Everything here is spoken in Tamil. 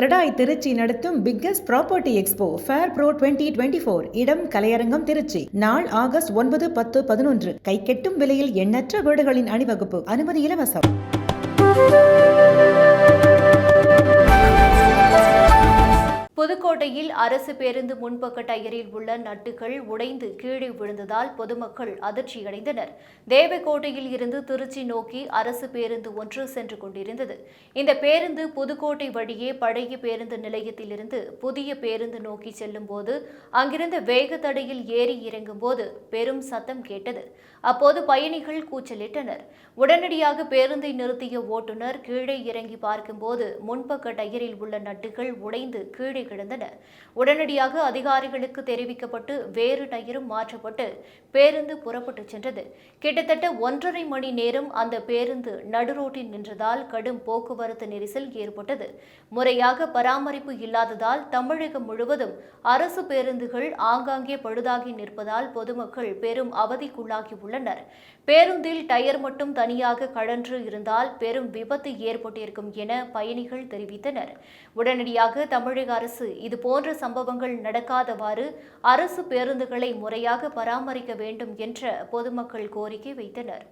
கிரடாய் திருச்சி நடத்தும் biggest property expo fair pro twenty twenty four இடம் கலையரங்கம் திருச்சி. நாள் ஆகஸ்ட் ஒன்பது பத்து பதினொன்று. கைக்கெட்டும் விலையில் எண்ணற்ற வீடுகளின் அணிவகுப்பு. அனுமதி இலவசம். புதுக்கோட்டையில் அரசு பேருந்து முன்பக்க டயரில் உள்ள நட்டுகள் உடைந்து கீழே விழுந்ததால் பொதுமக்கள் அதிர்ச்சியடைந்தனர். தேவக்கோட்டையில் இருந்து திருச்சி நோக்கி அரசு பேருந்து ஒன்று சென்று கொண்டிருந்தது. இந்த பேருந்து புதுக்கோட்டை வழியே பழைய பேருந்து நிலையத்திலிருந்து புதிய பேருந்து நோக்கி செல்லும் போது அங்கிருந்த வேகத்தடையில் ஏறி இறங்கும் போது பெரும் சத்தம் கேட்டது. அப்போது பயணிகள் கூச்சலிட்டனர். உடனடியாக பேருந்தை நிறுத்திய ஓட்டுநர் கீழே இறங்கி பார்க்கும்போது முன்பக்க டயரில் உள்ள நட்டுகள் உடைந்து கீழே இருந்தன. உடனடியாக அதிகாரிகளுக்கு தெரிவிக்கப்பட்டு வேறு டயரும் மாற்றப்பட்டு பேருந்து புறப்பட்டு சென்றது. கிட்டத்தட்ட ஒன்றரை மணி நேரம் அந்த பேருந்து நடுரோட்டில் நின்றதால் கடும் போக்குவரத்து நெரிசல் ஏற்பட்டது. முறையாக பராமரிப்பு இல்லாததால் தமிழகம் முழுவதும் அரசு பேருந்துகள் ஆங்காங்கே பழுதாகி நிற்பதால் பொதுமக்கள் பெரும் அவதிக்குள்ளாகி உள்ளனர் பேருந்தில் டயர் மட்டும் தனியாக கழன்று இருந்தால் பெரும் விபத்து ஏற்பட்டிருக்கும் என பயணிகள் தெரிவித்தனர். உடனடியாக தமிழக அரசு இது போன்ற சம்பவங்கள் நடக்காதவாறு அரசு பேருந்துகளை முறையாக பராமரிக்க வேண்டும் என்ற பொதுமக்கள் கோரிக்கை வைத்தனர்.